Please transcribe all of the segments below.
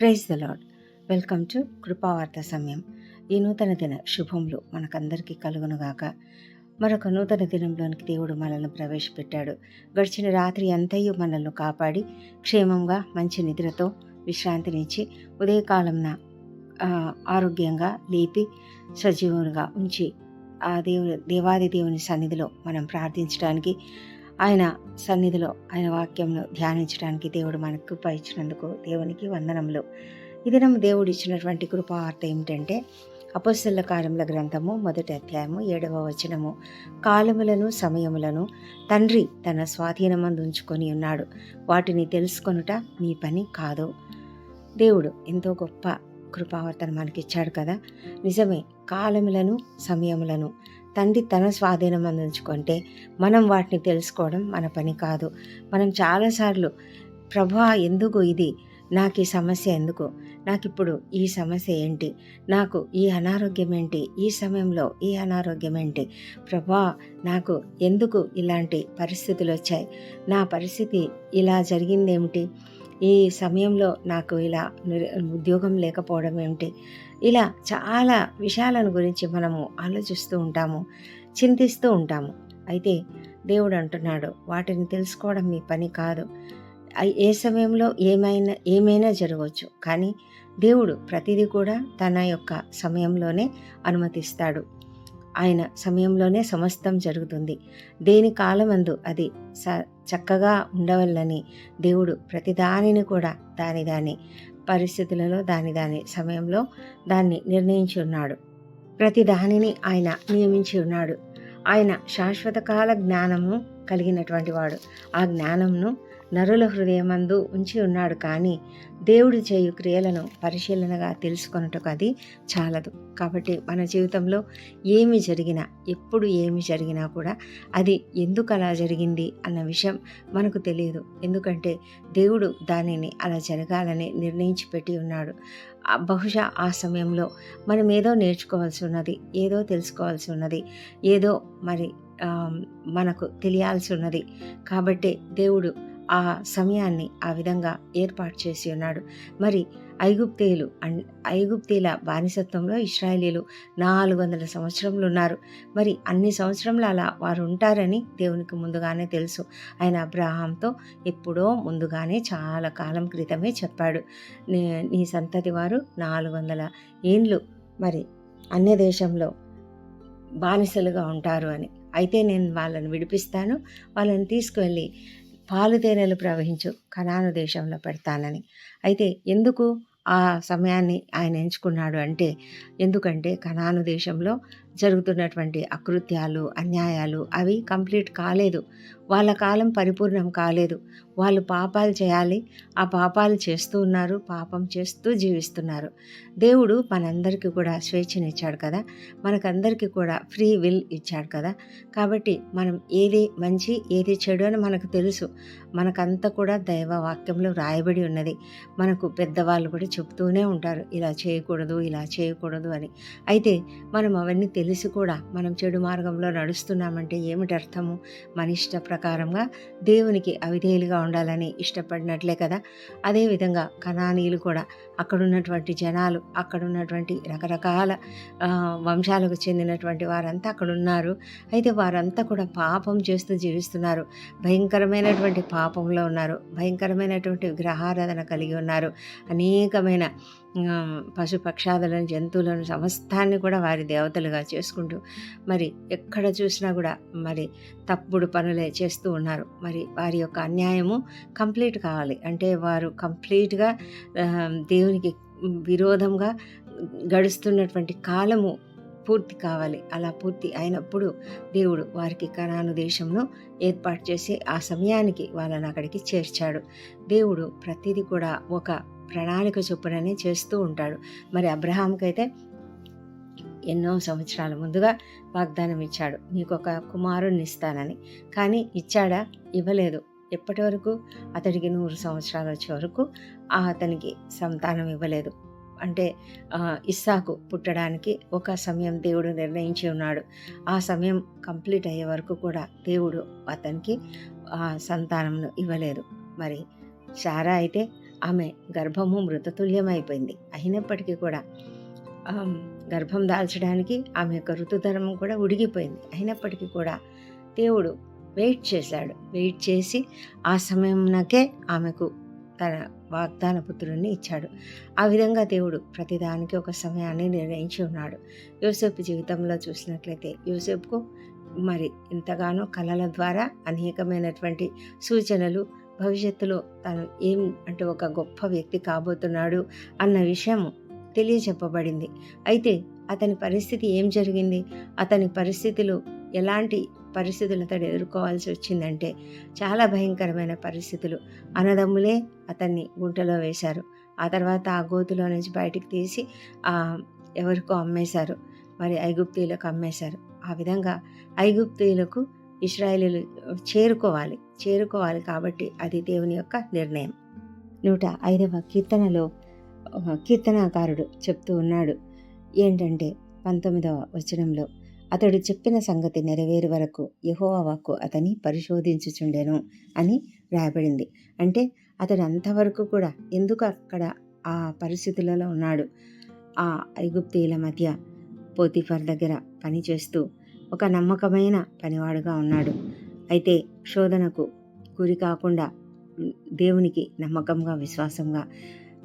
Praise the lord welcome to కృపావార్త సమయం. ఈ నూతన దిన శుభములు మనకందరికీ కలుగునుగాక. మరొక నూతన దినంలోనికి దేవుడు మనల్ని ప్రవేశపెట్టాడు. గడిచిన రాత్రి అంతయు మనల్ని కాపాడి క్షేమంగా మంచి నిద్రతో విశ్రాంతినిచ్చి ఉదయకాలంన ఆరోగ్యంగా లేపి సజీవునిగా ఉంచి ఆ దేవుని దేవాది దేవుని సన్నిధిలో మనం ప్రార్థించడానికి ఆయన సన్నిధిలో ఆయన వాక్యంలో ధ్యానించడానికి దేవుడు మనకు కృప ఇచ్చినందుకు దేవునికి వందనములు. ఈ దినం దేవుడు ఇచ్చినటువంటి కృపావార్త ఏమిటంటే అపస్సుల కార్యముల గ్రంథము మొదటి అధ్యాయము ఏడవ వచనము. కాలములను సమయములను తండ్రి తన స్వాధీనమందు ఉంచుకొని ఉన్నాడు. వాటిని తెలుసుకొనుట మీ పని కాదు. దేవుడు ఎంతో గొప్ప కృపావర్తన మనకిచ్చాడు కదా. నిజమే కాలములను సమయములను తండ్రి తన స్వాధీనం అందించుకుంటే మనం వాటిని తెలుసుకోవడం మన పని కాదు. మనం చాలాసార్లు ప్రభా ఎందుకు ఇది? నాకు ఈ సమస్య ఎందుకు? నాకు ఇప్పుడు ఈ సమస్య ఏంటి? నాకు ఈ అనారోగ్యం ఏంటి? ఈ సమయంలో ఈ అనారోగ్యం ఏంటి? ప్రభా నాకు ఎందుకు ఇలాంటి పరిస్థితులు వచ్చాయి? నా పరిస్థితి ఇలా జరిగిందేమిటి? ఈ సమయంలో నాకు ఇలా ఉద్యోగం లేకపోవడం ఏమిటి? ఇలా చాలా విషయాలను గురించి మనము ఆలోచిస్తూ ఉంటాము చింతిస్తూ ఉంటాము. అయితే దేవుడు అంటున్నాడు వాటిని తెలుసుకోవడం మీ పని కాదు. ఏ సమయంలో ఏమైనా ఏమైనా జరగవచ్చు. కానీ దేవుడు ప్రతిదీ కూడా తన యొక్క సమయంలోనే అనుమతిస్తాడు. ఆయన సమయంలోనే సమస్తం జరుగుతుంది. దేని కాలమందు అది స చక్కగా ఉండవల్లని దేవుడు ప్రతిదానిని కూడా దాని దాని పరిస్థితులలో దాని దాని సమయంలో దాన్ని నిర్ణయించి ఉన్నాడు. ప్రతి దానిని ఆయన నియమించి ఉన్నాడు. ఆయన శాశ్వతకాల జ్ఞానము కలిగినటువంటి వాడు. ఆ జ్ఞానంను నరుల హృదయమందు ఉంచి ఉన్నాడు కానీ దేవుడు చేయు క్రియలను పరిశీలనగా తెలుసుకొనుటకు అది చాలదు. కాబట్టి మన జీవితంలో ఏమి జరిగినా ఎప్పుడు ఏమి జరిగినా కూడా అది ఎందుకు అలా జరిగింది అన్న విషయం మనకు తెలియదు. ఎందుకంటే దేవుడు దానిని అలా జరగాలని నిర్ణయించి పెట్టి ఉన్నాడు. బహుశా ఆ సమయంలో మనం ఏదో నేర్చుకోవాల్సి ఉన్నది ఏదో తెలుసుకోవాల్సి ఉన్నది ఏదో మరి మనకు తెలియాల్సి ఉన్నది. కాబట్టి దేవుడు ఆ సమయాన్ని ఆ విధంగా ఏర్పాటు చేసి ఉన్నాడు. మరి ఐగుప్తీయులు అన్ ఐగుప్తీల బానిసత్వంలో ఇస్రాయేలీలు నాలుగు వందల సంవత్సరములు ఉన్నారు. మరి అన్ని సంవత్సరములు అలా వారు ఉంటారని దేవునికి ముందుగానే తెలుసు. ఆయన అబ్రహాంతో ఎప్పుడో ముందుగానే చాలా కాలం క్రితమే చెప్పాడు. నీ సంతతి వారు నాలుగు వందల ఏండ్లు మరి అన్య దేశంలో బానిసలుగా ఉంటారు అని. అయితే నేను వాళ్ళని విడిపిస్తాను. వాళ్ళని తీసుకువెళ్ళి పాలు తేనెలు ప్రవహించు కనాను దేశంలో పెడతానని. అయితే ఎందుకు ఆ సమయాన్ని ఆయన ఎంచుకున్నాడు అంటే ఎందుకంటే కనాను దేశంలో జరుగుతున్నటువంటి అకృత్యాలు అన్యాయాలు అవి కంప్లీట్ కాలేదు. వాళ్ళ కాలం పరిపూర్ణం కాలేదు. వాళ్ళు పాపాలు చేయాలి. ఆ పాపాలు చేస్తూ ఉన్నారు. పాపం చేస్తూ జీవిస్తున్నారు. దేవుడు మనందరికీ కూడా స్వేచ్ఛనిచ్చాడు కదా. మనకందరికీ కూడా ఫ్రీ విల్ ఇచ్చాడు కదా. కాబట్టి మనం ఏది మంచి ఏది చెడు అని మనకు తెలుసు. మనకంతా కూడా దైవ వాక్యంలో రాయబడి ఉన్నది. మనకు పెద్దవాళ్ళు కూడా చెప్తూనే ఉంటారు. ఇలా చేయకూడదు ఇలా చేయకూడదు అని. అయితే మనం అవన్నీ తెలిసి కూడా మనం చెడు మార్గంలో నడుస్తున్నామంటే ఏమిటి అర్థము? మన ఇష్ట ప్రకారంగా దేవునికి అవిధేయులుగా ఉండాలని ఇష్టపడినట్లే కదా. అదేవిధంగా కణానీయులు కూడా అక్కడున్నటువంటి జనాలు అక్కడున్నటువంటి రకరకాల వంశాలకు చెందినటువంటి వారంతా అక్కడ ఉన్నారు అయితే వారంతా కూడా పాపం చేస్తూ జీవిస్తున్నారు. భయంకరమైనటువంటి పాపంలో ఉన్నారు. భయంకరమైనటువంటి విగ్రహారాధన కలిగి ఉన్నారు. అనేకమైన పశుపక్షాదులను జంతువులను సమస్తాన్ని కూడా వారి దేవతలుగా చేసుకుంటూ మరి ఎక్కడ చూసినా కూడా మరి తప్పుడు పనులే చేస్తూ ఉన్నారు. మరి వారి యొక్క అన్యాయము కంప్లీట్ కావాలి. అంటే వారు కంప్లీట్గా దేవుని దేవునికి విరోధంగా గడుస్తున్నటువంటి కాలము పూర్తి కావాలి. అలా పూర్తి అయినప్పుడు దేవుడు వారికి కనాను దేశంను ఏర్పాటు చేసి ఆ సమయానికి వాళ్ళని అక్కడికి చేర్చాడు. దేవుడు ప్రతిదీ కూడా ఒక ప్రణాళిక చొప్పుననే చేస్తూ ఉంటాడు. మరి అబ్రహాంకైతే ఎన్నో సంవత్సరాల ముందుగా వాగ్దానం ఇచ్చాడు నీకు ఒక కుమారుణ్ణి ఇస్తానని కానీ ఇచ్చాడా? ఇవ్వలేదు. ఎప్పటి వరకు అతడికి నూరు సంవత్సరాలు వచ్చే వరకు అతనికి సంతానం ఇవ్వలేదు. అంటే ఇస్సాకు పుట్టడానికి ఒక సమయం దేవుడు నిర్ణయించి ఉన్నాడు. ఆ సమయం కంప్లీట్ అయ్యే వరకు కూడా దేవుడు అతనికి ఆ సంతానంను ఇవ్వలేదు. మరి శారా అయితే ఆమె గర్భము మృతతుల్యమైపోయింది. అయినప్పటికీ కూడా గర్భం దాల్చడానికి ఆమె యొక్క ఋతుధర్మం కూడా ఉడిగిపోయింది. అయినప్పటికీ కూడా దేవుడు వెయిట్ చేశాడు. వెయిట్ చేసి ఆ సమయంకే ఆమెకు తన వాగ్దాన పుత్రుడిని ఇచ్చాడు. ఆ విధంగా దేవుడు ప్రతిదానికి ఒక సమయాన్ని నిర్ణయించి ఉన్నాడు. యోసేపు జీవితంలో చూసినట్లయితే యోసేపుకు మరి ఎంతగానో కళల ద్వారా అనేకమైనటువంటి సూచనలు భవిష్యత్తులో తను ఏం అంటే ఒక గొప్ప వ్యక్తి కాబోతున్నాడు అన్న విషయం తెలియచెప్పబడింది. అయితే అతని పరిస్థితి ఏం జరిగింది? అతని పరిస్థితులు ఎలాంటి పరిస్థితులు అతడు ఎదుర్కోవాల్సి వచ్చిందంటే చాలా భయంకరమైన పరిస్థితులు. అన్నదమ్ములే అతన్ని గుంటలో వేశారు. ఆ తర్వాత ఆ గోతులో నుంచి బయటికి తీసి ఎవరికో అమ్మేశారు. మరి ఐగుప్తీయులకు అమ్మేశారు. ఆ విధంగా ఐగుప్తీయులకు ఇస్రాయేలీలు చేరుకోవాలి చేరుకోవాలి కాబట్టి అది దేవుని యొక్క నిర్ణయం. నూట ఐదవ కీర్తనలో కీర్తనాకారుడు చెప్తూ ఉన్నాడు. ఏంటంటే పంతొమ్మిదవ వచనంలో అతడు చెప్పిన సంగతి నెరవేరు వరకు యహోవాకు అతని పరిశోధించుచుండెను అని రాయబడింది. అంటే అతడు అంతవరకు కూడా ఎందుకు అక్కడ ఆ పరిస్థితులలో ఉన్నాడు? ఆ ఐగుప్తీల మధ్య పోతిఫర్ దగ్గర పనిచేస్తూ ఒక నమ్మకమైన పనివాడుగా ఉన్నాడు. అయితే శోధనకు గురి కాకుండా దేవునికి నమ్మకంగా విశ్వాసంగా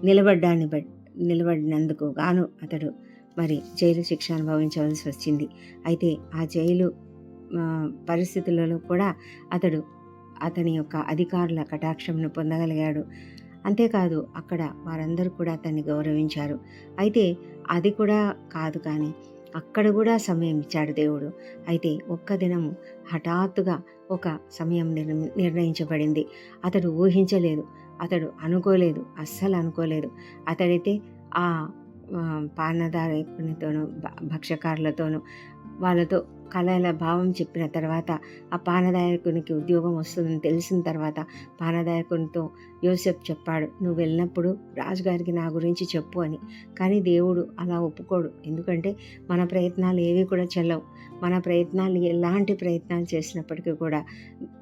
నిలబడ్డాన్ని బట్ నిలబడినందుకు గాను అతడు మరి జైలు శిక్ష అనుభవించవలసి వచ్చింది. అయితే ఆ జైలు పరిస్థితులలో కూడా అతడు అతని యొక్క అధికారుల కటాక్షంను పొందగలిగాడు. అంతేకాదు అక్కడ వారందరూ కూడా అతన్ని గౌరవించారు. అయితే అది కూడా కాదు కానీ అక్కడ కూడా సమయం ఇచ్చాడు దేవుడు. అయితే ఒక్క దినము హఠాత్తుగా ఒక సమయం నిర్ణయించబడింది. అతడు ఊహించలేదు. అతడు అనుకోలేదు. అస్సలు అనుకోలేదు. అతడైతే ఆ ఆ, పానదాయకునితోనూ భ- భక్ష్యకారులతోనూ వాళ్ళతో కళల భావం చెప్పిన తర్వాత ఆ పానదాయకునికి ఉద్యోగం వస్తుందని తెలిసిన తర్వాత పానదాయకునితో యోసెఫ్ చెప్పాడు నువ్వు వెళ్ళినప్పుడు రాజుగారికి నా గురించి చెప్పు అని. కానీ దేవుడు అలా ఒప్పుకోడు. ఎందుకంటే మన ప్రయత్నాలు ఏవి కూడా చెల్లవు. మన ప్రయత్నాలు ఎలాంటి ప్రయత్నాలు చేసినప్పటికీ కూడా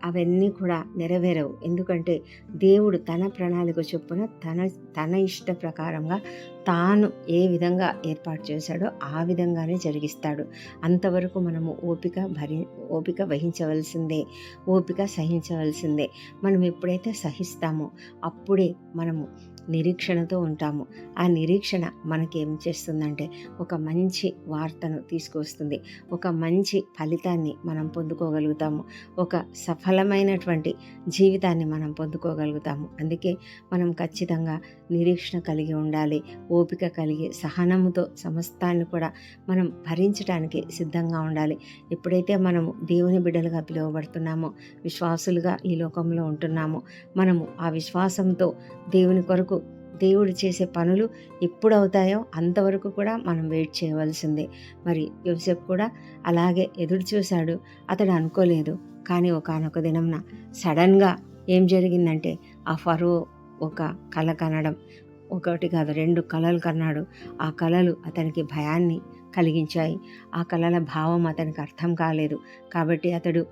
అవన్నీ కూడా నెరవేరవు. ఎందుకంటే దేవుడు తన ప్రణాళిక చొప్పున తన తన ఇష్ట ప్రకారంగా తాను ఏ విధంగా ఏర్పాటు చేశాడో ఆ విధంగానే జరిగిస్తాడు. అంతవరకు మనము ఓపిక భరి ఓపిక వహించవలసిందే ఓపిక సహించవలసిందే. మనం ఎప్పుడైతే సహిస్తామో అప్పుడే మనము నిరీక్షణతో ఉంటాము. ఆ నిరీక్షణ మనకి ఏం చేస్తుందంటే ఒక మంచి వార్తను తీసుకొస్తుంది. ఒక మంచి ఫలితాన్ని మనం పొందుకోగలుగుతాము. ఒక సఫలమైనటువంటి జీవితాన్ని మనం పొందుకోగలుగుతాము. అందుకే మనం ఖచ్చితంగా నిరీక్షణ కలిగి ఉండాలి. ఓపిక కలిగి సహనముతో సమస్తాన్ని కూడా మనం భరించడానికి సిద్ధంగా ఉండాలి. ఎప్పుడైతే మనము దేవుని బిడ్డలుగా పిలువబడుతున్నామో విశ్వాసులుగా ఈ లోకంలో ఉంటున్నామో మనము ఆ విశ్వాసంతో దేవుని కొరకు దేవుడు చేసే పనులు ఎప్పుడు అవుతాయో అంతవరకు కూడా మనం వెయిట్ చేయవలసిందే. మరి యోసేపు కూడా అలాగే ఎదురు చూశాడు అతడు అనుకోలేదు. కానీ ఒకనొక దినంన సడన్గా ఏం జరిగిందంటే ఆ ఫరో ఒక కళ కనడం. ఒకటి కాదు రెండు కళలు కన్నాడు. ఆ కళలు అతనికి భయాన్ని కలిగించాయి. ఆ కళల భావం అతనికి అర్థం కాలేదు. కాబట్టి అతడు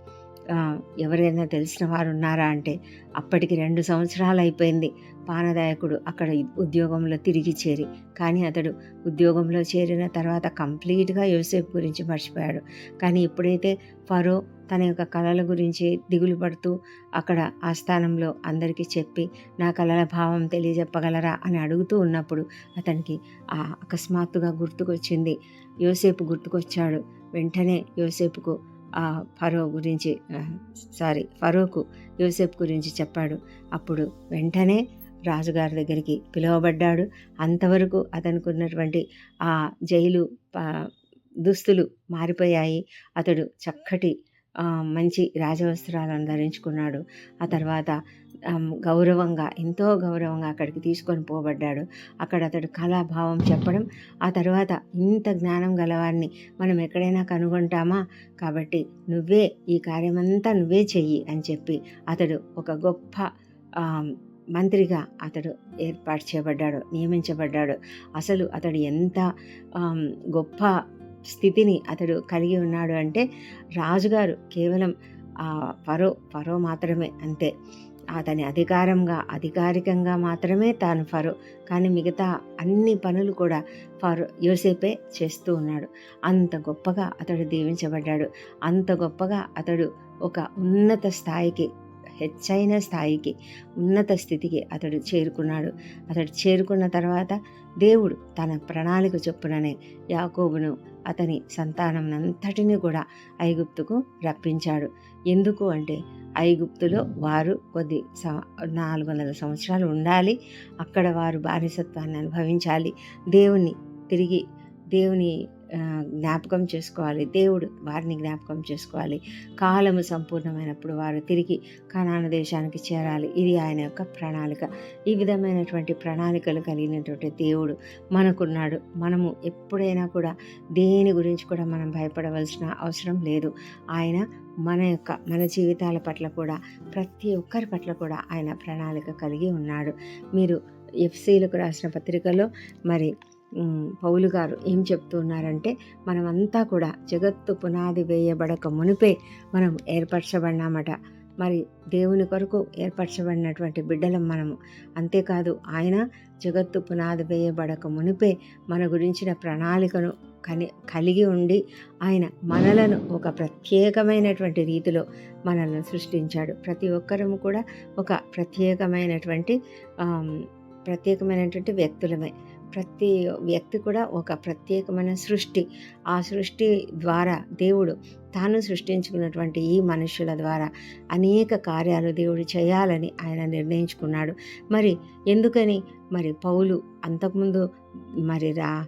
ఎవరైనా తెలిసిన వారు ఉన్నారా అంటే అప్పటికి రెండు సంవత్సరాలు అయిపోయింది పానదాయకుడు అక్కడ ఉద్యోగంలో తిరిగి చేరి. కానీ అతడు ఉద్యోగంలో చేరిన తర్వాత కంప్లీట్గా యోసేపు గురించి మర్చిపోయాడు. కానీ ఎప్పుడైతే ఫరో తన యొక్క కళల గురించి దిగులు పడుతూ అక్కడ ఆ స్థానంలో అందరికీ చెప్పి నా కళల భావం తెలియజెప్పగలరా అని అడుగుతూ ఉన్నప్పుడు అతనికి ఆ అకస్మాత్తుగా గుర్తుకొచ్చింది. యోసేపు గుర్తుకొచ్చాడు. వెంటనే యోసేపుకు ఆ ఫరో గురించి సారీ ఫరోకు యూసెఫ్ గురించి చెప్పాడు. అప్పుడు వెంటనే రాజుగారి దగ్గరికి పిలువబడ్డాడు. అంతవరకు అతనికి ఉన్నటువంటి ఆ జైలు ప- దుస్తులు మారిపోయాయి. అతడు చక్కటి మంచి రాజవస్త్రాలను ధరించుకున్నాడు. ఆ తర్వాత గౌరవంగా ఎంతో గౌరవంగా అక్కడికి తీసుకొని పోబడ్డాడు. అక్కడ అతడు కళాభావం చెప్పడం ఆ తర్వాత ఇంత జ్ఞానం గలవారిని మనం ఎక్కడైనా కనుగొంటామా? కాబట్టి నువ్వే ఈ కార్యమంతా నువ్వే చెయ్యి అని చెప్పి అతడు ఒక గొప్ప మంత్రిగా అతడు ఏర్పాటు చేయబడ్డాడు నియమించబడ్డాడు. అసలు అతడు ఎంత గొప్ప స్థితిని అతడు కలిగి ఉన్నాడు అంటే రాజుగారు కేవలం పరో ఫరో ఫరో మాత్రమే అంతే. అతని అధికారంగా అధికారికంగా మాత్రమే తాను ఫరో. కానీ మిగతా అన్ని పనులు కూడా ఫరో యోసేపే చేస్తూ ఉన్నాడు. అంత గొప్పగా అతడు దీవించబడ్డాడు. అంత గొప్పగా అతడు ఒక ఉన్నత స్థాయికి హెచ్చైన స్థాయికి ఉన్నత స్థితికి అతడు చేరుకున్నాడు. అతడు చేరుకున్న తర్వాత దేవుడు తన ప్రణాళిక చొప్పుననే యాకోబును అతని సంతానంనంతటిని కూడా ఐగుప్తుకు రప్పించాడు. ఎందుకు అంటే ఐగుప్తులో వారు కొద్ది నాలుగు వందల సంవత్సరాలు ఉండాలి. అక్కడ వారు బానిసత్వాన్ని అనుభవించాలి. దేవుణ్ణి తిరిగి దేవుని జ్ఞాపకం చేసుకోవాలి. దేవుడు వారిని జ్ఞాపకం చేసుకోవాలి. కాలము సంపూర్ణమైనప్పుడు వారు తిరిగి కనాన దేశానికి చేరాలి. ఇది ఆయన యొక్క ప్రణాళిక. ఈ విధమైనటువంటి ప్రణాళికలు కలిగినటువంటి దేవుడు మనకున్నాడు. మనము ఎప్పుడైనా కూడా దేని గురించి కూడా మనం భయపడవలసిన అవసరం లేదు. ఆయన మన యొక్క మన జీవితాల పట్ల కూడా ప్రతి ఒక్కరి పట్ల కూడా ఆయన ప్రణాళిక కలిగి ఉన్నాడు. మీరు ఎఫ్సీలకు రాసిన పత్రికలో మరి పౌలు గారు ఏం చెప్తున్నారంటే మనమంతా కూడా జగత్తు పునాది వేయబడక మునిపే మనం ఏర్పరచబడినామట. మరి దేవుని కొరకు ఏర్పరచబడినటువంటి బిడ్డలం మనము. అంతేకాదు ఆయన జగత్తు పునాది వేయబడక మునిపే మన గురించిన ప్రణాళికను కని కలిగి ఉండి ఆయన మనలను ఒక ప్రత్యేకమైనటువంటి రీతిలో మనల్ని సృష్టించాడు. ప్రతి ఒక్కరము కూడా ఒక ప్రత్యేకమైనటువంటి ప్రత్యేకమైనటువంటి వ్యక్తులమే. ప్రతి వ్యక్తి కూడా ఒక ప్రత్యేకమైన సృష్టి. ఆ సృష్టి ద్వారా దేవుడు తాను సృష్టించుకున్నటువంటి ఈ మనుషుల ద్వారా అనేక కార్యాలు దేవుడు చేయాలని ఆయన నిర్ణయించుకున్నాడు. మరి ఎందుకని? మరి పౌలు అంతకుముందు మరి రా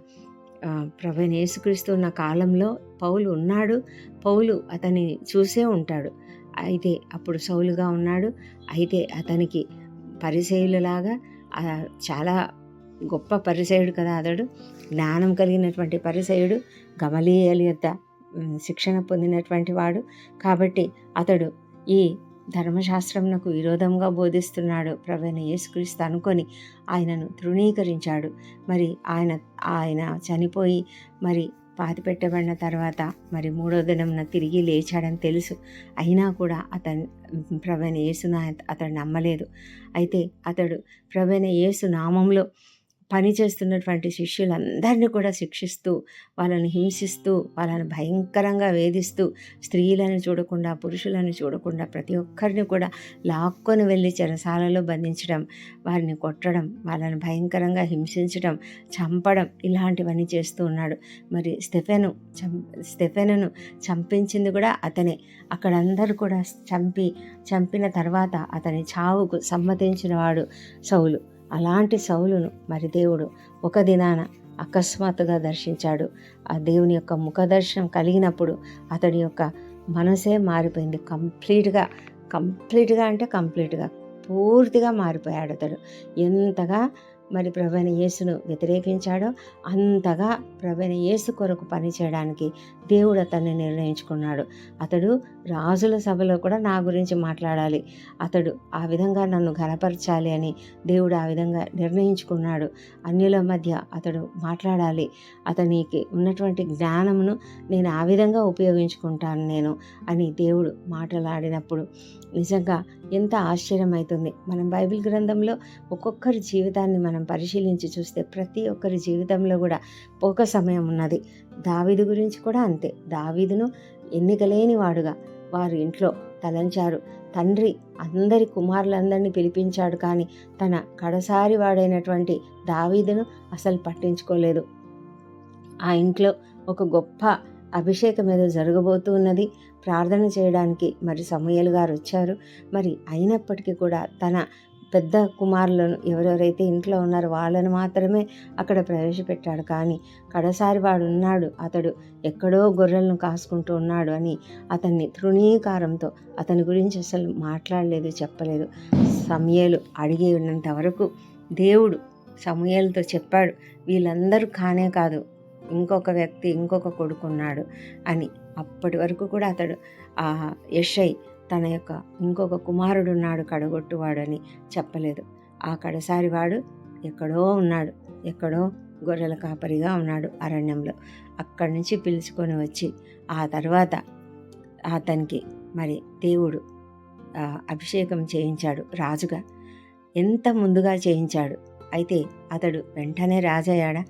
ప్రవీణ్ యేసుక్రీస్తు ఉన్న కాలంలో పౌలు ఉన్నాడు. పౌలు అతన్ని చూసే ఉంటాడు. అయితే అప్పుడు సౌలుగా ఉన్నాడు. అయితే అతనికి పరిశైలులాగా చాలా గొప్ప పరిసయుడు కదా అతడు. జ్ఞానం కలిగినటువంటి పరిసయుడు గమలీయల యొక్క శిక్షణ పొందినటువంటి వాడు. కాబట్టి అతడు ఈ ధర్మశాస్త్రంకు విరోధంగా బోధిస్తున్నాడు. ప్రవీణ యేసుక్రీస్తు అనుకొని ఆయనను తృణీకరించాడు. మరి ఆయన ఆయన చనిపోయి మరి పాతి పెట్టబడిన తర్వాత మరి మూడో దినంన తిరిగి లేచాడని తెలుసు. అయినా కూడా అతను ప్రవీణ యేసును అతడు నమ్మలేదు. అయితే అతడు ప్రవీణ యేసు నామంలో పనిచేస్తున్నటువంటి శిష్యులందరినీ కూడా శిక్షిస్తూ వాళ్ళని హింసిస్తూ వాళ్ళని భయంకరంగా వేధిస్తూ స్త్రీలను చూడకుండా పురుషులను చూడకుండా ప్రతి ఒక్కరిని కూడా లాక్కొని వెళ్ళి చెరసాలలో బంధించడం వారిని కొట్టడం వాళ్ళని భయంకరంగా హింసించడం చంపడం ఇలాంటివన్నీ చేస్తూ ఉన్నాడు. మరి స్టెఫెను చం స్టెఫెనును చంపించింది కూడా అతనే. అక్కడందరూ కూడా చంపి చంపిన తర్వాత అతని చావుకు సమ్మతించిన వాడు సౌలు. అలాంటి సౌలును మరి దేవుడు ఒక దినాన అకస్మాత్తుగా దర్శించాడు. ఆ దేవుని యొక్క ముఖ దర్శనం కలిగినప్పుడు అతడి యొక్క మనసే మారిపోయింది. కంప్లీట్గా కంప్లీట్గా అంటే కంప్లీట్గా పూర్తిగా మారిపోయాడు అతడు. ఎంతగా మరి ప్రవీణ యేసును వ్యతిరేకించాడో అంతగా ప్రవీణ యేసు కొరకు పనిచేయడానికి దేవుడు అతన్ని నిర్ణయించుకున్నాడు. అతడు రాజుల సభలో కూడా నా గురించి మాట్లాడాలి. అతడు ఆ విధంగా నన్ను ఘనపరచాలి అని దేవుడు ఆ విధంగా నిర్ణయించుకున్నాడు. అన్యుల మధ్య అతడు మాట్లాడాలి. అతనికి ఉన్నటువంటి జ్ఞానమును నేను ఆ విధంగా ఉపయోగించుకుంటాను నేను అని దేవుడు మాట్లాడినప్పుడు నిజంగా ఎంత ఆశ్చర్యమవుతుంది మనం బైబిల్ గ్రంథంలో ఒక్కొక్కరి జీవితాన్ని మనం పరిశీలించి చూస్తే ప్రతి ఒక్కరి జీవితంలో కూడా ఒక సమయం ఉన్నది. దావీదు గురించి కూడా అంతే. దావీదును ఎన్నికలేని వాడుగా వారి ఇంట్లో తలంచారు. తండ్రి అందరి కుమారులందరినీ పిలిపించాడు కానీ తన కడసారి వాడైనటువంటి దావీదును అసలు పట్టించుకోలేదు. ఆ ఇంట్లో ఒక గొప్ప అభిషేకం ఏదో జరగబోతూ ఉన్నది. ప్రార్థన చేయడానికి మరి సమయలు గారు వచ్చారు. మరి అయినప్పటికీ కూడా తన పెద్ద కుమారులను ఎవరెవరైతే ఇంట్లో ఉన్నారో వాళ్ళను మాత్రమే అక్కడ ప్రవేశపెట్టాడు. కానీ కడసారి వాడు ఉన్నాడు అతడు ఎక్కడో గొర్రెలను కాసుకుంటూ ఉన్నాడు అని అతన్ని తృణీకారంతో అతని గురించి అసలు మాట్లాడలేదు చెప్పలేదు. సమయలు అడిగి ఉన్నంత వరకు దేవుడు సమయాలతో చెప్పాడు వీళ్ళందరూ కానే కాదు ఇంకొక వ్యక్తి ఇంకొక కొడుకున్నాడు అని. అప్పటి వరకు కూడా అతడు ఆ యషై తన యొక్క ఇంకొక కుమారుడున్నాడు కడగొట్టువాడని చెప్పలేదు. ఆ కడసారి వాడు ఎక్కడో ఉన్నాడు. ఎక్కడో గొర్రెల కాపరిగా ఉన్నాడు అరణ్యంలో. అక్కడి నుంచి పిలుచుకొని వచ్చి ఆ తర్వాత అతనికి మరి దేవుడు అభిషేకం చేయించాడు రాజుగా. ఎంత ముందుగా చేయించాడు? అయితే అతడు వెంటనే రాజయ్యాడా?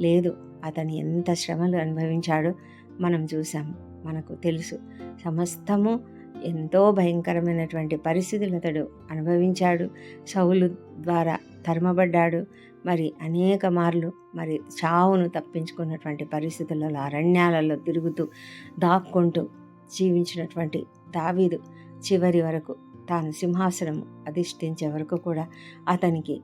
లేదు. అతను ఎంత శ్రమలు అనుభవించాడో మనం చూసాము మనకు తెలుసు. సమస్తము ఎంతో భయంకరమైనటువంటి పరిస్థితులు అతడు అనుభవించాడు. సౌలు ద్వారా తరమబడ్డాడు. మరి అనేక మార్లు మరి చావును తప్పించుకున్నటువంటి పరిస్థితులలో అరణ్యాలలో తిరుగుతూ దాక్కుంటూ జీవించినటువంటి దావీదు చివరి వరకు తాను సింహాసనం అధిష్ఠించే వరకు కూడా అతనికి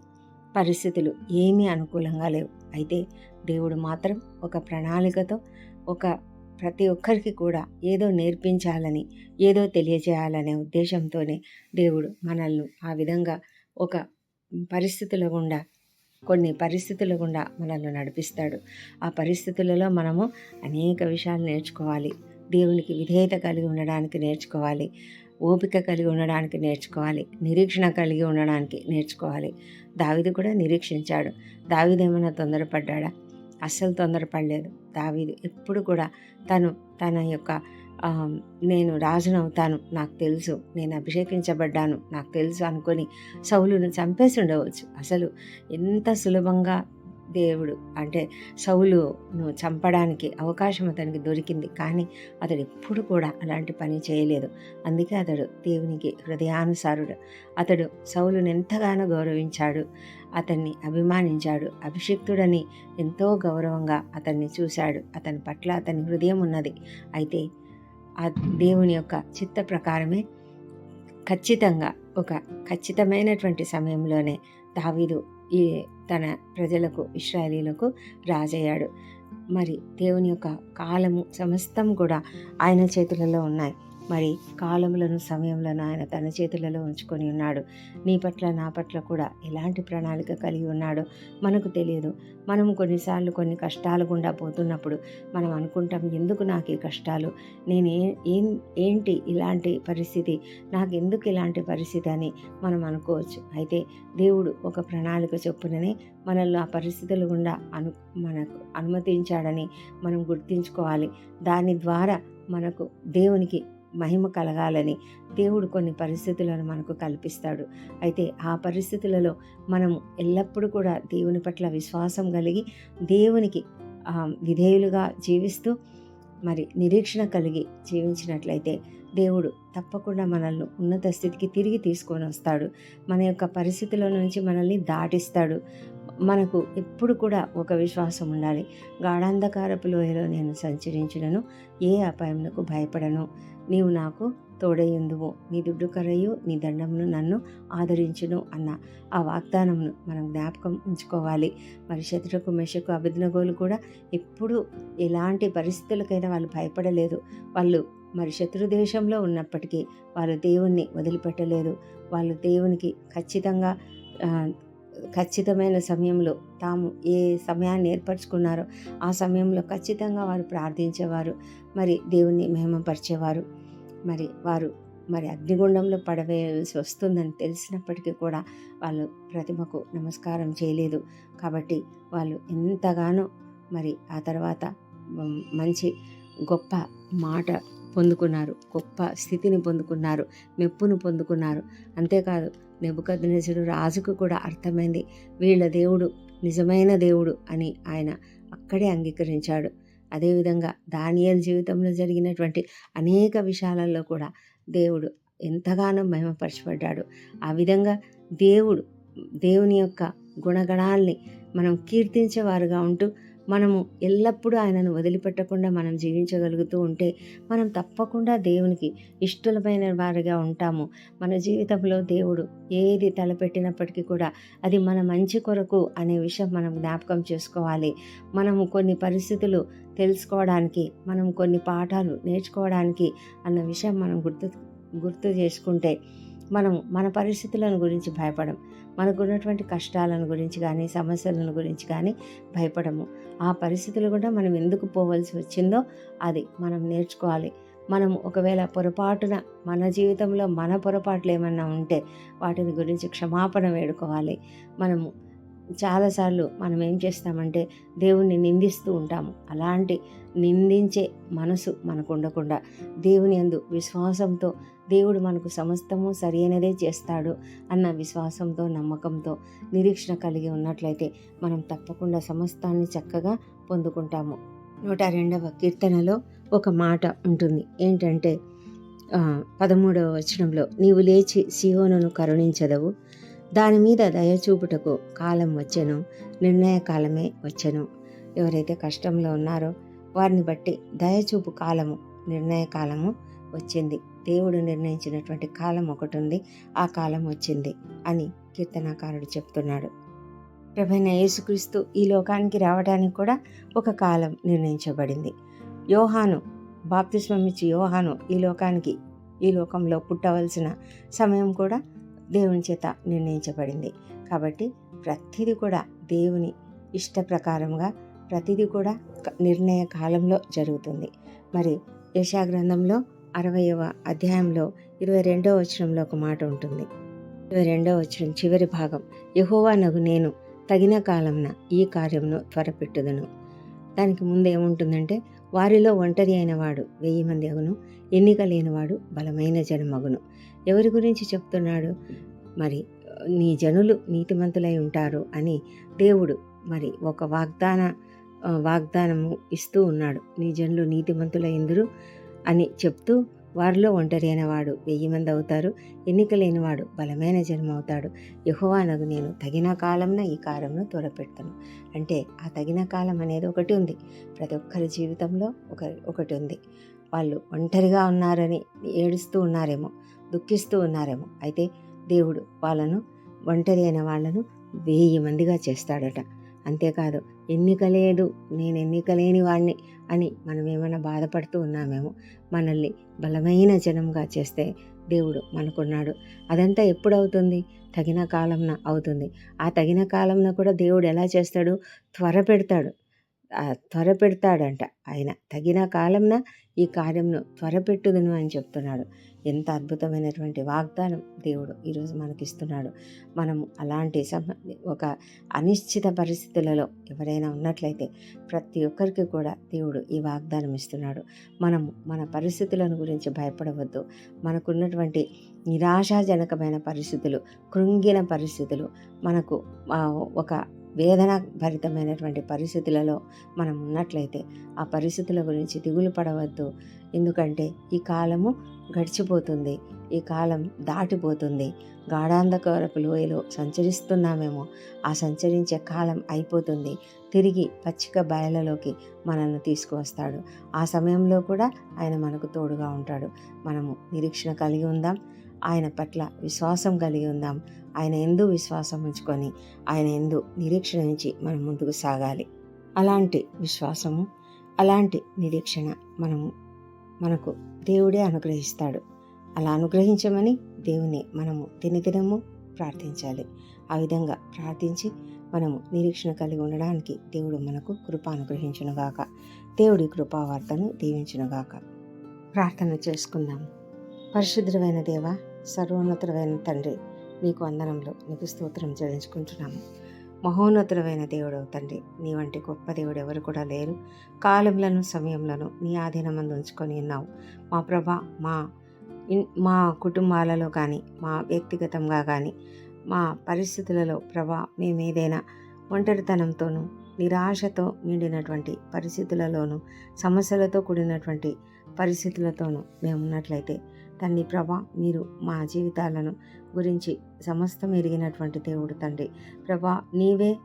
పరిస్థితులు ఏమీ అనుకూలంగా లేవు. అయితే దేవుడు మాత్రం ఒక ప్రణాళికతో ఒక ప్రతి ఒక్కరికి కూడా ఏదో నేర్పించాలని ఏదో తెలియజేయాలనే ఉద్దేశంతోనే దేవుడు మనల్ని ఆ విధంగా ఒక పరిస్థితుల గుండా కొన్ని పరిస్థితుల గుండా మనల్ని నడిపిస్తాడు. ఆ పరిస్థితులలో మనము అనేక విషయాలు నేర్చుకోవాలి. దేవునికి విధేయత కలిగి ఉండడానికి నేర్చుకోవాలి. ఓపిక కలిగి ఉండడానికి నేర్చుకోవాలి. నిరీక్షణ కలిగి ఉండడానికి నేర్చుకోవాలి. దావిది కూడా నిరీక్షించాడు. దావిది ఏమైనా తొందరపడ్డా అస్సలు తొందరపడలేదు. దావీదు ఎప్పుడు కూడా తను తన యొక్క నేను రాజును అవుతాను నాకు తెలుసు నేను అభిషేకించబడ్డాను నాకు తెలుసు అనుకొని సౌలును చంపేసి ఉండవచ్చు. అసలు ఎంత సులభంగా దేవుడు అంటే సౌలును చంపడానికి అవకాశం అతనికి దొరికింది. కానీ అతడు ఎప్పుడు కూడా అలాంటి పని చేయలేదు. అందుకే అతడు దేవునికి హృదయానుసారుడు. అతడు సౌలును ఎంతగానో గౌరవించాడు. అతన్ని అభిమానించాడు. అభిషిక్తుడని ఎంతో గౌరవంగా అతన్ని చూశాడు. అతని పట్ల అతని హృదయం ఉన్నది. అయితే ఆ దేవుని యొక్క చిత్త ప్రకారమే ఖచ్చితంగా ఒక ఖచ్చితమైనటువంటి సమయంలోనే దావీదు ఈ తన ప్రజలకు ఇస్రాయలీలకు రాజయ్యాడు. మరి దేవుని యొక్క కాలము సమస్తం కూడా ఆయన చేతులలో ఉన్నాయి. మరి కాలములను సమయములను ఆయన తన చేతులలో ఉంచుకొని ఉన్నాడు. నీ పట్ల నా పట్ల కూడా ఎలాంటి ప్రణాళిక కలిగి ఉన్నాడో మనకు తెలియదు. మనం కొన్నిసార్లు కొన్ని కష్టాలు గుండా పోతున్నప్పుడు మనం అనుకుంటాం ఎందుకు నాకు ఈ కష్టాలు? నేను ఏం ఏంటి ఇలాంటి పరిస్థితి? నాకు ఎందుకు ఇలాంటి పరిస్థితి? అని మనం అనుకోవచ్చు. అయితే దేవుడు ఒక ప్రణాళిక చొప్పుననే మనల్ని ఆ పరిస్థితుల గుండా అను మనకు అనుమతించాడని మనం గుర్తించుకోవాలి. దాని ద్వారా మనకు దేవునికి మహిమ కలగాలని దేవుడు కొన్ని పరిస్థితులను మనకు కల్పిస్తాడు. అయితే ఆ పరిస్థితులలో మనం ఎల్లప్పుడూ కూడా దేవుని పట్ల విశ్వాసం కలిగి దేవునికి విధేయులుగా జీవిస్తూ మరి నిరీక్షణ కలిగి జీవించినట్లయితే దేవుడు తప్పకుండా మనల్ని ఉన్నత స్థితికి తిరిగి తీసుకొని వస్తాడు. మన యొక్క పరిస్థితుల నుంచి మనల్ని దాటిస్తాడు. మనకు ఎప్పుడు కూడా ఒక విశ్వాసం ఉండాలి. గాఢాంధకారపు లోయలో నేను సంచరించినను. ఏ అపాయమునకు భయపడను. నీవు నాకు తోడయ్యుందువు. నీ దుడ్డు కరయు నీ దండమును నన్ను ఆదరించును అన్న ఆ వాగ్దానమును మనం జ్ఞాపకం ఉంచుకోవాలి. మరి శత్రుకు మెషకు అభిజ్ఞగోలు కూడా ఎప్పుడు ఎలాంటి పరిస్థితులకైనా వాళ్ళు భయపడలేదు. వాళ్ళు మరి శత్రు దేశంలో ఉన్నప్పటికీ వాళ్ళు దేవుణ్ణి వదిలిపెట్టలేదు. వాళ్ళు దేవునికి ఖచ్చితంగా ఖచ్చితమైన సమయంలో తాము ఏ సమయాన్ని ఏర్పరచుకున్నారో ఆ సమయంలో ఖచ్చితంగా వారు ప్రార్థించేవారు. మరి దేవుణ్ణి మహిమపరిచేవారు. మరి వారు మరి అగ్నిగుండంలో పడవేయాల్సి వస్తుందని తెలిసినప్పటికీ కూడా వాళ్ళు ప్రతిమకు నమస్కారం చేయలేదు. కాబట్టి వాళ్ళు ఎంతగానో మరి ఆ తర్వాత మంచి గొప్ప మాట పొందుకున్నారు. గొప్ప స్థితిని పొందుకున్నారు. మెప్పును పొందుకున్నారు. అంతేకాదు నెబుకద్నెజరు రాజుకు కూడా అర్థమైంది. వీళ్ళ దేవుడు నిజమైన దేవుడు అని ఆయన అక్కడే అంగీకరించాడు. అదేవిధంగా దానియల్ జీవితంలో జరిగినటువంటి అనేక విషయాలలో కూడా దేవుడు ఎంతగానో మహిమపరచబడ్డాడు. ఆ విధంగా దేవుడు దేవుని యొక్క గుణగణాల్ని మనం కీర్తించేవారుగా ఉంటూ మనము ఎల్లప్పుడూ ఆయనను వదిలిపెట్టకుండా మనం జీవించగలుగుతూ ఉంటే మనం తప్పకుండా దేవునికి ఇష్టలమైన వారిగా ఉంటాము. మన జీవితంలో దేవుడు ఏది తలపెట్టినప్పటికీ కూడా అది మన మంచి కొరకు అనే విషయం మనం జ్ఞాపకం చేసుకోవాలి. మనము కొన్ని పరిస్థితులు తెలుసుకోవడానికి మనం కొన్ని పాఠాలు నేర్చుకోవడానికి అన్న విషయం మనం గుర్తు గుర్తు చేసుకుంటే మనం మన పరిస్థితులను గురించి భయపడం మనకు ఉన్నటువంటి కష్టాలను గురించి కానీ సమస్యలను గురించి కానీ భయపడము. ఆ పరిస్థితులు కూడా మనం ఎందుకు పోవలసి వచ్చిందో అది మనం నేర్చుకోవాలి. మనం ఒకవేళ పొరపాటున మన జీవితంలో మన పొరపాట్లు ఏమన్నా ఉంటే వాటిని గురించి క్షమాపణ వేడుకోవాలి. మనము చాలాసార్లు మనం ఏం చేస్తామంటే దేవుణ్ణి నిందిస్తూ ఉంటాము. అలాంటి నిందించే మనసు మనకు ఉండకుండా దేవుని అందు విశ్వాసంతో దేవుడు మనకు సమస్తము సరైనదే చేస్తాడు అన్న విశ్వాసంతో నమ్మకంతో నిరీక్షణ కలిగి ఉన్నట్లయితే మనం తప్పకుండా సమస్తాన్ని చక్కగా పొందుకుంటాము. నూట రెండవ కీర్తనలో ఒక మాట ఉంటుంది. ఏంటంటే పదమూడవ వచనంలో నీవు లేచి సియోనును కరుణించదవు దాని మీద దయచూపుటకు కాలం వచ్చెను నిర్ణయ కాలమే వచ్చెను. ఎవరైతే కష్టంలో ఉన్నారో వారిని బట్టి దయచూపు కాలము నిర్ణయ కాలము వచ్చింది. దేవుడు నిర్ణయించినటువంటి కాలం ఒకటి ఉంది ఆ కాలం వచ్చింది అని కీర్తనాకారుడు చెప్తున్నాడు. ప్రభైన యేసుక్రీస్తు ఈ లోకానికి రావడానికి కూడా ఒక కాలం నిర్ణయించబడింది. యోహాను బాప్తిస్మం ఇచ్చి యోహాను ఈ లోకానికి ఈ లోకంలో పుట్టవలసిన సమయం కూడా దేవుని చేత నిర్ణయించబడింది. కాబట్టి ప్రతిదీ కూడా దేవుని ఇష్ట ప్రకారంగా ప్రతిదీ కూడా నిర్ణయ కాలంలో జరుగుతుంది. మరి యశాగ్రంథంలో అరవయవ అధ్యాయంలో ఇరవై రెండవ వచనంలో ఒక మాట ఉంటుంది. ఇరవై రెండవ వచనం చివరి భాగం యహోవా నగు నేను తగిన కాలంన ఈ కార్యమును త్వరపెట్టుదను. దానికి ముందు ఏముంటుందంటే వారిలో ఒంటరి అయినవాడు వెయ్యి మంది అగును ఎన్నిక లేనివాడు బలమైన జనమగును ఎవరి గురించి చెప్తున్నాడు? మరి నీ జనులు నీతిమంతులై ఉంటారు అని దేవుడు మరి ఒక వాగ్దాన వాగ్దానము ఇస్తూ ఉన్నాడు. నీ జనులు నీతిమంతుల ఎందురు అని చెప్తూ వారిలో ఒంటరి అయినవాడు వెయ్యి మంది అవుతారు. ఎన్నిక లేనివాడు బలమైన జన్మ అవుతాడు. యహోవానగు నేను తగిన కాలంన ఈ కార్యమును త్వరపెడతాను అంటే ఆ తగిన కాలం అనేది ఒకటి ఉంది. ప్రతి ఒక్కరి జీవితంలో ఒక ఒకటి ఉంది. వాళ్ళు ఒంటరిగా ఉన్నారని ఏడుస్తూ ఉన్నారేమో దుఃఖిస్తూ ఉన్నారేమో. అయితే దేవుడు వాళ్ళను ఒంటరి అయిన వాళ్ళను వెయ్యి మందిగా చేస్తాడట. అంతేకాదు ఎన్నిక లేదు నేను ఎన్నిక లేని వాడిని అని మనం ఏమైనా బాధపడుతూ ఉన్నామేమో? మనల్ని బలమైన జనంగా చేస్తే దేవుడు మనకున్నాడు. అదంతా ఎప్పుడు అవుతుంది తగిన కాలంన అవుతుంది. ఆ తగిన కాలంన కూడా దేవుడు ఎలా చేస్తాడు? త్వర పెడతాడు. త్వర పెడతాడంట ఆయన. తగిన కాలంన ఈ కార్యంను త్వరపెట్టుదును అని చెప్తున్నాడు. ఎంత అద్భుతమైనటువంటి వాగ్దానం దేవుడు ఈరోజు మనకిస్తున్నాడు. మనం అలాంటి సమ ఒక అనిశ్చిత పరిస్థితులలో ఎవరైనా ఉన్నట్లయితే ప్రతి ఒక్కరికి కూడా దేవుడు ఈ వాగ్దానం ఇస్తున్నాడు. మనము మన పరిస్థితులను గురించి భయపడవద్దు. మనకున్నటువంటి నిరాశాజనకమైన పరిస్థితులు కృంగిన పరిస్థితులు మనకు ఒక వేదన భరితమైనటువంటి పరిస్థితులలో మనం ఉన్నట్లయితే ఆ పరిస్థితుల గురించి దిగులు పడవద్దు. ఎందుకంటే ఈ కాలము గడిచిపోతుంది. ఈ కాలం దాటిపోతుంది. గాఢాంధకారపు లోయలో సంచరిస్తున్నామేమో. ఆ సంచరించే కాలం అయిపోతుంది. తిరిగి పచ్చిక బయలలోకి మనల్ని తీసుకువస్తాడు. ఆ సమయంలో కూడా ఆయన మనకు తోడుగా ఉంటాడు. మనము నిరీక్షణ కలిగి ఉందాం. ఆయన పట్ల విశ్వాసం కలిగి ఉందాం. ఆయన ఎందు విశ్వాసం ఉంచుకొని ఆయన ఎందు నిరీక్షణ ఉంచి మనం ముందుకు సాగాలి. అలాంటి విశ్వాసము అలాంటి నిరీక్షణ మనము మనకు దేవుడే అనుగ్రహిస్తాడు. అలా అనుగ్రహించమని దేవుని మనము దినదినము ప్రార్థించాలి. ఆ విధంగా ప్రార్థించి మనము నిరీక్షణ కలిగి ఉండడానికి దేవుడు మనకు కృప అనుగ్రహించునుగాక దేవుడి కృపావార్తను దీవించునుగాక ప్రార్థన చేసుకుందాం. పరిశుద్ధమైన దేవ సర్వోన్నతుడమైన తండ్రి నీకు వందనంలో నీకు స్తోత్రం చెల్లించుకుంటున్నాము. మహోన్నతుడమైన దేవుడు తండ్రి. నీ వంటి గొప్ప దేవుడు ఎవరు కూడా లేరు. కాలంలను సమయంలోను నీ ఆధీనమందు ఉంచుకొని ఉన్నావు. మా ప్రభ మా మా కుటుంబాలలో కానీ మా వ్యక్తిగతంగా కానీ మా పరిస్థితులలో ప్రభా మేము ఏదైనా ఒంటరితనంతోనూ నిరాశతో నిండినటువంటి పరిస్థితులలోనూ సమస్యలతో కూడినటువంటి పరిస్థితులతోనూ మేము ఉన్నట్లయితే తండ్రి ప్రభా మీరు మా జీవితాలను గురించి సమస్తం ఎరిగినటువంటి దేవుడు తండ్రి. ప్రభా నీవే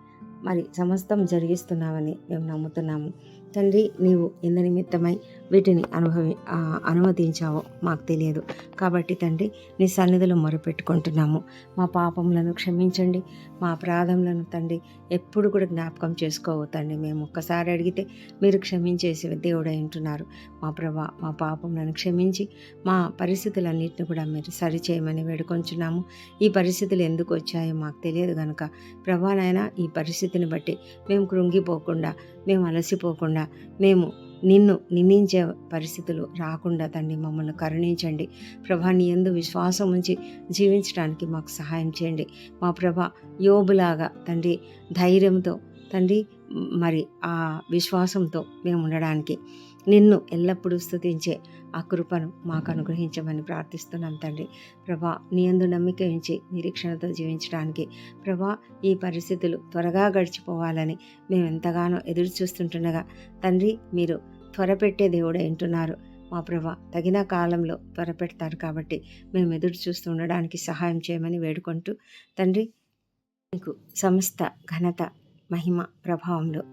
మరి సమస్తం జరిగిస్తున్నావని మేము నమ్ముతున్నాము. తండ్రి నీవు ఎందు నిమిత్తమై వీటిని అనుభవి అనుమతించావో మాకు తెలియదు. కాబట్టి తండ్రి నీ సన్నిధిలో మొరపెట్టుకుంటున్నాము. మా పాపములను క్షమించండి. మా అపరాధములను తండ్రి ఎప్పుడు కూడా జ్ఞాపకం చేసుకోవు తండ్రి. మేము ఒక్కసారి అడిగితే మీరు క్షమించేసి దేవుడై ఉంటున్నారు. మా ప్రభా మా పాపములను క్షమించి మా పరిస్థితులన్నింటిని కూడా మీరు సరిచేయమని వేడుకొంచున్నాము. ఈ పరిస్థితులు ఎందుకు వచ్చాయో మాకు తెలియదు కనుక ప్రభా ఈ పరిస్థితిని బట్టి మేము కృంగిపోకుండా మేము అలసిపోకుండా మేము నిన్ను నిందించే పరిస్థితులు రాకుండా తండ్రి మమ్మల్ని కరుణించండి. ప్రభా నీ ఎందు విశ్వాసం ఉంచి జీవించడానికి మాకు సహాయం చేయండి. మా ప్రభ యోబులాగా తండ్రి ధైర్యంతో తండ్రి మరి ఆ విశ్వాసంతో మేము ఉండడానికి నిన్ను ఎల్లప్పుడూ స్తుతించే ఆ కృపను మాకు అనుగ్రహించమని ప్రార్థిస్తున్నాం తండ్రి. ప్రభా నీ అందు నమ్మిక ఉంచి నిరీక్షణతో జీవించడానికి ప్రభా ఈ పరిస్థితులు త్వరగా గడిచిపోవాలని మేము ఎంతగానో ఎదురు చూస్తుంటుండగా తండ్రి మీరు త్వరపెట్టే దేవుడే వింటున్నారు మా ప్రభా తగిన కాలంలో త్వరపెడతారు కాబట్టి మేము ఎదురు చూస్తూ ఉండడానికి సహాయం చేయమని వేడుకుంటూ తండ్రి మీకు సమస్త ఘనత మహిమ ప్రభావంలో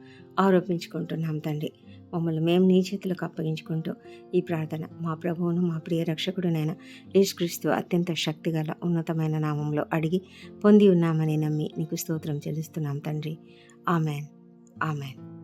ఆరోపించుకుంటున్నాం తండ్రి. మమ్మల్ని మేము నీ చేతులకు అప్పగించుకుంటూ ఈ ప్రార్థన మా ప్రభువును మా ప్రియ రక్షకుడునైన యేసుక్రీస్తు అత్యంత శక్తిగల ఉన్నతమైన నామంలో అడిగి పొంది ఉన్నామని నమ్మి నీకు స్తోత్రం చెల్లిస్తున్నాం తండ్రి. ఆమెన్. ఆమెన్.